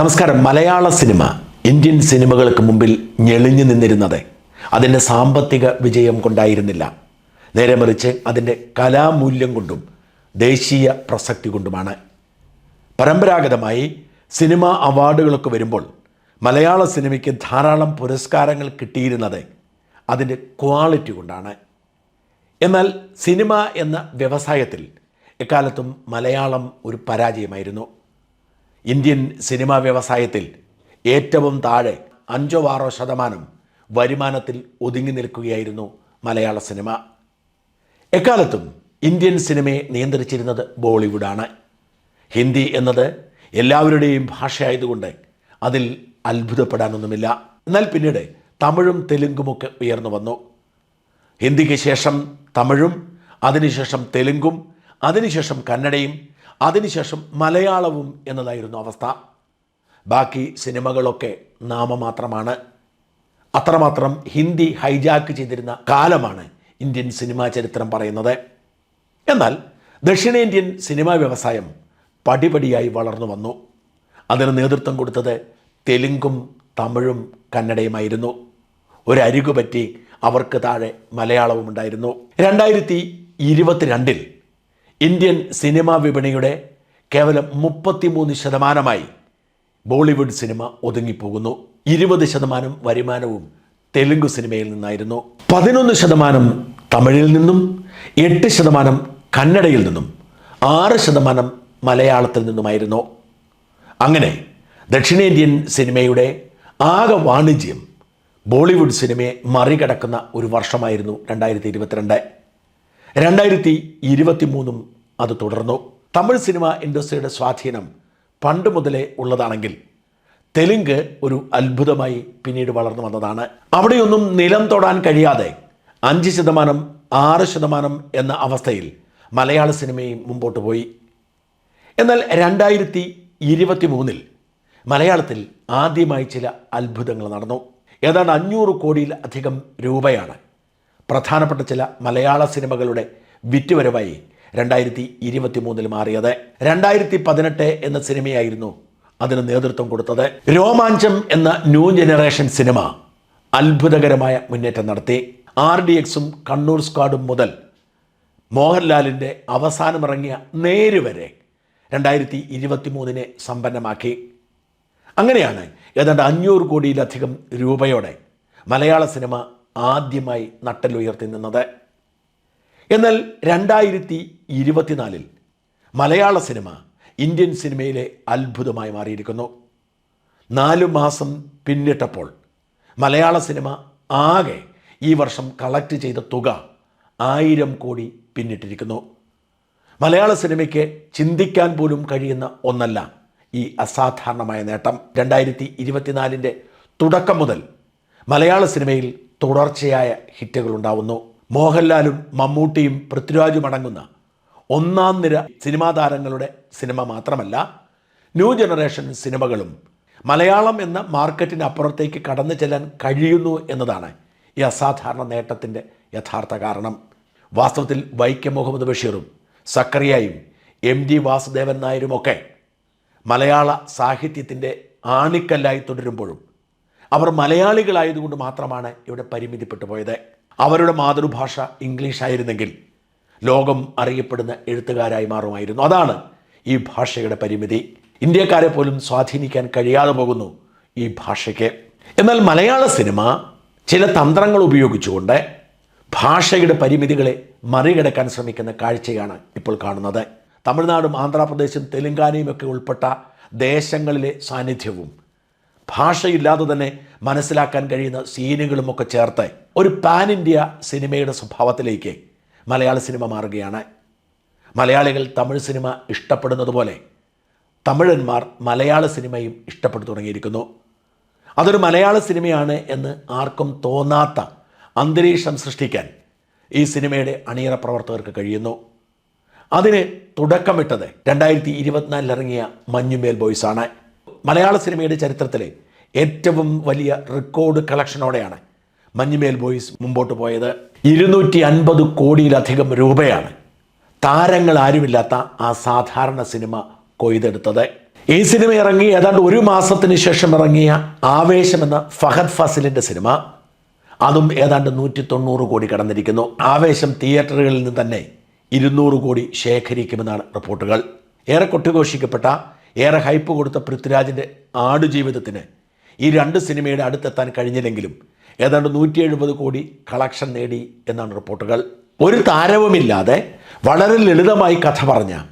നമസ്കാരം. മലയാള cinema Indian സിനിമകൾക്ക് മുമ്പിൽ ഞെളിഞ്ഞു നിന്നിരുന്നത് അതിന്റെ സാമ്പത്തിക വിജയം കൊണ്ടായിരുന്നില്ല. നേരെ മറിച്ച് അതിന്റെ കലാമൂല്യം കൊണ്ടും ദേശീയ പ്രസക്തി കൊണ്ടുമാണ്. പരമ്പരാഗതമായി സിനിമ അവാർഡുകളൊക്കെ വരുമ്പോൾ മലയാള സിനിമയ്ക്ക് ധാരാളം പുരസ്കാരങ്ങൾ കിട്ടിയിരുന്നത് അതിന്റെ ക്വാളിറ്റി കൊണ്ടാണ്. എന്നാൽ സിനിമ എന്ന വ്യവസായത്തിൽ എക്കാലത്തും മലയാളം ഒരു പരാജയമായിരുന്നു. ഇന്ത്യൻ സിനിമാ വ്യവസായത്തിൽ ഏറ്റവും താഴെ അഞ്ചോ ആറോ ശതമാനം വരുമാനത്തിൽ ഒതുങ്ങി നിൽക്കുകയായിരുന്നു മലയാള സിനിമ. എക്കാലത്തും ഇന്ത്യൻ സിനിമയെ നിയന്ത്രിച്ചിരുന്നത് ബോളിവുഡാണ്. ഹിന്ദി എന്നത് എല്ലാവരുടെയും ഭാഷയായതുകൊണ്ട് അതിൽ അത്ഭുതപ്പെടാനൊന്നുമില്ല. എന്നാൽ പിന്നീട് തമിഴും തെലുങ്കുമൊക്കെ ഉയർന്നു വന്നു. ഹിന്ദിക്ക് ശേഷം തമിഴും അതിനുശേഷം തെലുങ്കും അതിനുശേഷം കന്നഡയും അതിനുശേഷം മലയാളവും എന്നതായിരുന്നു അവസ്ഥ. ബാക്കി സിനിമകളൊക്കെ നാമമാത്രമാണ്. അത്രമാത്രം ഹിന്ദി ഹൈജാക്ക് ചെയ്തിരുന്ന കാലമാണ് ഇന്ത്യൻ സിനിമാ ചരിത്രം പറയുന്നത്. എന്നാൽ ദക്ഷിണേന്ത്യൻ സിനിമാ വ്യവസായം പടിപടിയായി വളർന്നു വന്നു. അതിന് നേതൃത്വം കൊടുത്തത് തെലുങ്കും തമിഴും കന്നഡയുമായിരുന്നു. ഒരരികു പറ്റി അവർക്ക് താഴെ മലയാളവും ഉണ്ടായിരുന്നു. രണ്ടായിരത്തി ഇരുപത്തിരണ്ടിൽ ഇന്ത്യൻ സിനിമാ വിപണിയുടെ കേവലം മുപ്പത്തിമൂന്ന് ശതമാനമായി ബോളിവുഡ് സിനിമ ഒതുങ്ങിപ്പോകുന്നു. ഇരുപത് ശതമാനം വരുമാനവും തെലുങ്ക് സിനിമയിൽ നിന്നായിരുന്നു. പതിനൊന്ന് ശതമാനം തമിഴിൽ നിന്നും എട്ട് ശതമാനം കന്നഡയിൽ നിന്നും ആറ് ശതമാനം മലയാളത്തിൽ നിന്നുമായിരുന്നു. അങ്ങനെ ദക്ഷിണേന്ത്യൻ സിനിമയുടെ ആകെ വാണിജ്യം ബോളിവുഡ് സിനിമയെ മറികടക്കുന്ന ഒരു വർഷമായിരുന്നു രണ്ടായിരത്തി ഇരുപത്തിരണ്ട്. രണ്ടായിരത്തി ഇരുപത്തി മൂന്നും അത് തുടർന്നു. തമിഴ് സിനിമ ഇൻഡസ്ട്രിയുടെ സ്വാധീനം പണ്ട് മുതലേ ഉള്ളതാണെങ്കിൽ തെലുങ്ക് ഒരു അത്ഭുതമായി പിന്നീട് വളർന്നു വന്നതാണ്. അവിടെയൊന്നും നിലം തൊടാൻ കഴിയാതെ അഞ്ച് ശതമാനം ആറ് ശതമാനം എന്ന അവസ്ഥയിൽ മലയാള സിനിമയും മുമ്പോട്ട് പോയി. എന്നാൽ രണ്ടായിരത്തി ഇരുപത്തി മൂന്നിൽ മലയാളത്തിൽ ആദ്യമായി ചില അത്ഭുതങ്ങൾ നടന്നു. ഏതാണ്ട് അഞ്ഞൂറ് കോടിയിൽ അധികം രൂപയാണ് പ്രധാനപ്പെട്ട ചില മലയാള സിനിമകളുടെ വിറ്റുവരവായി രണ്ടായിരത്തി ഇരുപത്തി മൂന്നിൽ മാറിയത്. രണ്ടായിരത്തി പതിനെട്ട് എന്ന സിനിമയായിരുന്നു അതിന് നേതൃത്വം കൊടുത്തത്. രോമാഞ്ചം എന്ന ന്യൂ ജനറേഷൻ സിനിമ അത്ഭുതകരമായ മുന്നേറ്റം നടത്തി. ആർ ഡി എക്സും കണ്ണൂർ സ്ക്വാഡും മുതൽ മോഹൻലാലിന്റെ അവസാനമിറങ്ങിയ നേരുവരെ രണ്ടായിരത്തി ഇരുപത്തി മൂന്നിനെ സമ്പന്നമാക്കി. അങ്ങനെയാണ് ഏതാണ്ട് അഞ്ഞൂറ് കോടിയിലധികം രൂപയോടെ മലയാള സിനിമ ആദ്യമായി നട്ടലുയർത്തി നിന്നത്. എന്നാൽ രണ്ടായിരത്തി ഇരുപത്തിനാലിൽ മലയാള സിനിമ ഇന്ത്യൻ സിനിമയിലെ അത്ഭുതമായി മാറിയിരിക്കുന്നു. നാലു മാസം പിന്നിട്ടപ്പോൾ മലയാള സിനിമ ആകെ ഈ വർഷം കളക്ട് ചെയ്ത തുക ആയിരം കോടി പിന്നിട്ടിരിക്കുന്നു. മലയാള സിനിമയ്ക്ക് ചിന്തിക്കാൻ പോലും കഴിയുന്ന ഒന്നല്ല ഈ അസാധാരണമായ നേട്ടം. രണ്ടായിരത്തി ഇരുപത്തിനാലിന്റെ തുടക്കം മുതൽ മലയാള സിനിമയിൽ തുടർച്ചയായ ഹിറ്റുകൾ ഉണ്ടാവുന്നു മോഹൻലാലും മമ്മൂട്ടിയും പൃഥ്വിരാജും അടങ്ങുന്ന ഒന്നാം നിര സിനിമാ താരങ്ങളുടെ സിനിമ മാത്രമല്ല ന്യൂ ജനറേഷൻ സിനിമകളും മലയാളം എന്ന മാർക്കറ്റിന് അപ്പുറത്തേക്ക് കടന്നു ചെല്ലാൻ കഴിയുന്നു എന്നതാണ് ഈ അസാധാരണ നേട്ടത്തിന്റെ യഥാർത്ഥ കാരണം. വാസ്തവത്തിൽ വൈക്കം മുഹമ്മദ് ബഷീറും സക്കറിയായും എം ജി വാസുദേവൻ നായരുമൊക്കെ മലയാള സാഹിത്യത്തിന്റെ ആണിക്കല്ലായി തുടരുമ്പോഴും അവർ മലയാളികളായതുകൊണ്ട് മാത്രമാണ് ഇവിടെ പരിമിതിപ്പെട്ടു പോയത് അവരുടെ മാതൃഭാഷ ഇംഗ്ലീഷ് ആയിരുന്നെങ്കിൽ ലോകം അറിയപ്പെടുന്ന എഴുത്തുകാരായി മാറുമായിരുന്നു. അതാണ് ഈ ഭാഷയുടെ പരിമിതി. ഇന്ത്യക്കാരെ പോലും സ്വാധീനിക്കാൻ കഴിയാതെ പോകുന്നു ഈ ഭാഷയ്ക്ക്. എന്നാൽ മലയാള സിനിമ ചില തന്ത്രങ്ങൾ ഉപയോഗിച്ചുകൊണ്ട് ഭാഷയുടെ പരിമിതികളെ മറികടക്കാൻ ശ്രമിക്കുന്ന കാഴ്ചയാണ് ഇപ്പോൾ കാണുന്നത്. തമിഴ്നാടും ആന്ധ്രാപ്രദേശും തെലുങ്കാനയും ഒക്കെ ഉൾപ്പെട്ട ദേശങ്ങളിലെ സാന്നിധ്യവും ഭാഷയില്ലാതെ തന്നെ മനസ്സിലാക്കാൻ കഴിയുന്ന സീനുകളുമൊക്കെ ചേർത്ത് ഒരു പാൻ ഇന്ത്യ സിനിമയുടെ സ്വഭാവത്തിലേക്ക് മലയാള സിനിമ മാറുകയാണ്. മലയാളികൾ തമിഴ് സിനിമ ഇഷ്ടപ്പെടുന്നത് പോലെ തമിഴന്മാർ മലയാള സിനിമയും ഇഷ്ടപ്പെട്ടു തുടങ്ങിയിരിക്കുന്നു. അതൊരു മലയാള സിനിമയാണ് എന്ന് ആർക്കും തോന്നാത്ത അന്തരീക്ഷം സൃഷ്ടിക്കാൻ ഈ സിനിമയുടെ അണിയറ പ്രവർത്തകർക്ക് കഴിയുന്നു. അതിന് തുടക്കമിട്ടത് രണ്ടായിരത്തി ഇരുപത്തിനാലിൽ ഇറങ്ങിയ മഞ്ഞുമേൽ ബോയ്സാണ്. മലയാള സിനിമയുടെ ചരിത്രത്തിലെ ഏറ്റവും വലിയ റെക്കോർഡ് കളക്ഷനോടെയാണ് മഞ്ഞുമേൽ ബോയ്സ് മുമ്പോട്ട് പോയത്. ഇരുന്നൂറ്റി അൻപത് കോടിയിലധികം രൂപയാണ് താരങ്ങൾ ആരുമില്ലാത്ത ആ സാധാരണ സിനിമ കൊയ്തെടുത്തത്. ഈ സിനിമ ഇറങ്ങി ഏതാണ്ട് ഒരു മാസത്തിന് ശേഷം ഇറങ്ങിയ ആവേശം എന്ന ഫഹദ് ഫസിലിന്റെ സിനിമ. അതും ഏതാണ്ട് നൂറ്റി തൊണ്ണൂറ് കോടി കടന്നിരിക്കുന്നു. ആവേശം തിയേറ്ററുകളിൽ നിന്ന് തന്നെ ഇരുന്നൂറ് കോടി ശേഖരിക്കുമെന്നാണ് റിപ്പോർട്ടുകൾ. ഏറെ കൊട്ടിഘോഷിക്കപ്പെട്ട ഏറെ ഹൈപ്പ് കൊടുത്ത പൃഥ്വിരാജിന്റെ ആടുജീവിതത്തിന് ഈ രണ്ട് സിനിമയുടെ അടുത്തെത്താൻ കഴിഞ്ഞില്ലെങ്കിലും ഏതാണ്ട് നൂറ്റി എഴുപത് കോടി കളക്ഷൻ നേടി എന്നാണ് റിപ്പോർട്ടുകൾ. ഒരു താരവുമില്ലാതെ വളരെ ലളിതമായി കഥ പറഞ്ഞ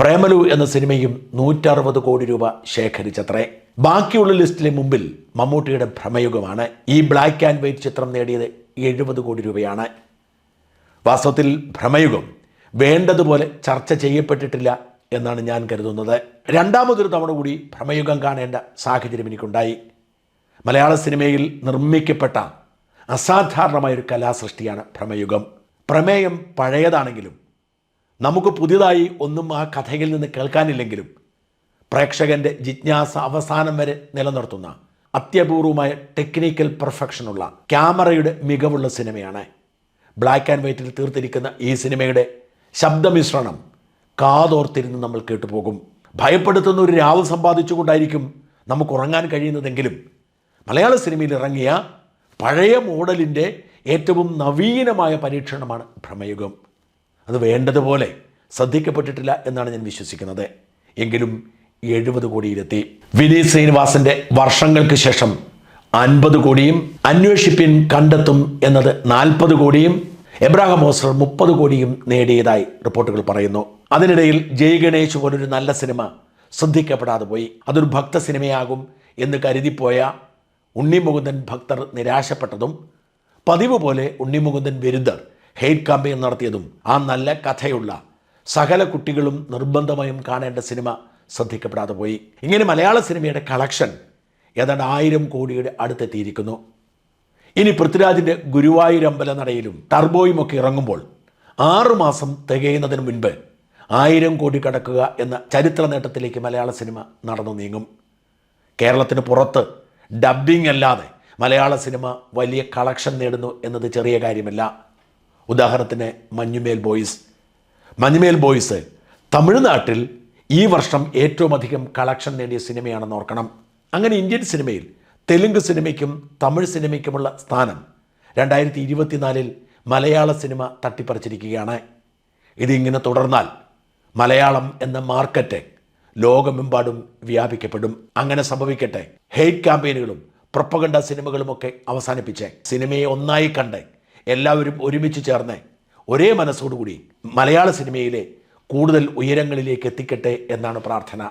പ്രേമലു എന്ന സിനിമയും നൂറ്ററുപത് കോടി രൂപ ശേഖരിച്ചത്രേ. ബാക്കിയുള്ള ലിസ്റ്റിലെ മുമ്പിൽ മമ്മൂട്ടിയുടെ ഭ്രമയുഗമാണ്. ഈ ബ്ലാക്ക് ആൻഡ് വൈറ്റ് ചിത്രം നേടിയത് എഴുപത് കോടി രൂപയാണ്. വാസ്തവത്തിൽ ഭ്രമയുഗം വേണ്ടതുപോലെ ചർച്ച ചെയ്യപ്പെട്ടിട്ടില്ല എന്നാണ് ഞാൻ കരുതുന്നത്. രണ്ടാമതൊരു തവണ കൂടി ഭ്രമയുഗം കാണേണ്ട സാഹചര്യം എനിക്കുണ്ടായി. മലയാള സിനിമയിൽ നിർമ്മിക്കപ്പെട്ട അസാധാരണമായൊരു കലാസൃഷ്ടിയാണ് ഭ്രമയുഗം. പ്രമേയം പഴയതാണെങ്കിലും നമുക്ക് പുതിയതായി ഒന്നും ആ കഥയിൽ നിന്ന് കേൾക്കാനില്ലെങ്കിലും പ്രേക്ഷകന്റെ ജിജ്ഞാസ അവസാനം വരെ നിലനിർത്തുന്ന അത്യപൂർവമായ ടെക്നിക്കൽ പെർഫെക്ഷനുള്ള ക്യാമറയുടെ മികവുള്ള സിനിമയാണ്. ബ്ലാക്ക് ആൻഡ് വൈറ്റിൽ തീർത്തിരിക്കുന്ന ഈ സിനിമയുടെ ശബ്ദമിശ്രണം കാതോർത്തിരുന്ന് നമ്മൾ കേട്ടുപോകും. ഭയപ്പെടുത്തുന്ന ഒരു രാവ് സമ്പാദിച്ചുകൊണ്ടായിരിക്കും നമുക്ക് ഉറങ്ങാൻ കഴിയുന്നതെങ്കിലും. മലയാള സിനിമയിൽ ഇറങ്ങിയ പഴയ മോഡലിന്റെ ഏറ്റവും നവീനമായ പരീക്ഷണമാണ് ഭ്രമയുഗം. അത് വേണ്ടതുപോലെ ശ്രദ്ധിക്കപ്പെട്ടിട്ടില്ല എന്നാണ് ഞാൻ വിശ്വസിക്കുന്നത്. എങ്കിലും എഴുപത് കോടിയിലെത്തി. വിനീത് ശ്രീനിവാസന്റെ വർഷങ്ങൾക്ക് ശേഷം അൻപത് കോടിയും അന്വേഷിപ്പിൻ കണ്ടെത്തും എന്നത് നാൽപ്പത് കോടിയും എബ്രാഹിം ഹോസ്റ്റർ മുപ്പത് കോടിയും നേടിയതായി റിപ്പോർട്ടുകൾ പറയുന്നു. അതിനിടയിൽ ജയ് ഗണേഷ് പോലൊരു നല്ല സിനിമ ശ്രദ്ധിക്കപ്പെടാതെ പോയി. അതൊരു ഭക്ത സിനിമയാകും എന്ന് കരുതിപ്പോയ ഉണ്ണിമുകുന്ദൻ ഭക്തർ നിരാശപ്പെട്ടതും പതിവ് പോലെ ഉണ്ണിമുകുന്ദൻ വിരുദ്ധർ ഹെയ്റ്റ് കാമ്പയിൻ നടത്തിയതും ആ നല്ല കഥയുള്ള സകല കുട്ടികളും നിർബന്ധമായും കാണേണ്ട സിനിമ ശ്രദ്ധിക്കപ്പെടാതെ പോയി. ഇങ്ങനെ മലയാള സിനിമയുടെ കളക്ഷൻ ഏതാണ്ട് ആയിരം കോടിയുടെ അടുത്തെത്തിയിരിക്കുന്നു. ഇനി പൃഥ്വിരാജിന്റെ ഗുരുവായൂരമ്പല നടയിലും ടർബോയും ഒക്കെ ഇറങ്ങുമ്പോൾ ആറുമാസം തികയുന്നതിന് മുൻപ് ആയിരം കോടി കടക്കുക എന്ന ചരിത്ര നേട്ടത്തിലേക്ക് മലയാള സിനിമ നടന്നു നീങ്ങും. കേരളത്തിന് പുറത്ത് ഡബ്ബിംഗ് അല്ലാതെ മലയാള സിനിമ വലിയ കളക്ഷൻ നേടുന്നു എന്നത് ചെറിയ കാര്യമല്ല. ഉദാഹരണത്തിന് മഞ്ഞുമേൽ ബോയ്സ്. മഞ്ഞുമേൽ ബോയ്സ് തമിഴ്നാട്ടിൽ ഈ വർഷം ഏറ്റവും അധികം കളക്ഷൻ നേടിയ സിനിമയാണെന്ന് ഓർക്കണം. അങ്ങനെ ഇന്ത്യൻ സിനിമയിൽ തെലുങ്ക് സിനിമയ്ക്കും തമിഴ് സിനിമയ്ക്കുമുള്ള സ്ഥാനം രണ്ടായിരത്തി ഇരുപത്തിനാലിൽ മലയാള സിനിമ തട്ടിപ്പറിച്ചിരിക്കുകയാണ്. ഇതിങ്ങനെ തുടർന്നാൽ മലയാളം എന്ന മാർക്കറ്റ് ലോകമെമ്പാടും വ്യാപിക്കപ്പെടും. അങ്ങനെ സംഭവിക്കട്ടെ. ഹെയ്റ്റ് ക്യാമ്പയിനുകളും പ്രൊപ്പകണ്ട സിനിമകളുമൊക്കെ അവസാനിപ്പിച്ച്. സിനിമയെ ഒന്നായി കണ്ട് എല്ലാവരും ഒരുമിച്ച് ചേർന്ന് ഒരേ മനസ്സോടുകൂടി മലയാള സിനിമയിലെ കൂടുതൽ ഉയരങ്ങളിലേക്ക് എത്തിക്കട്ടെ എന്നാണ് പ്രാർത്ഥന.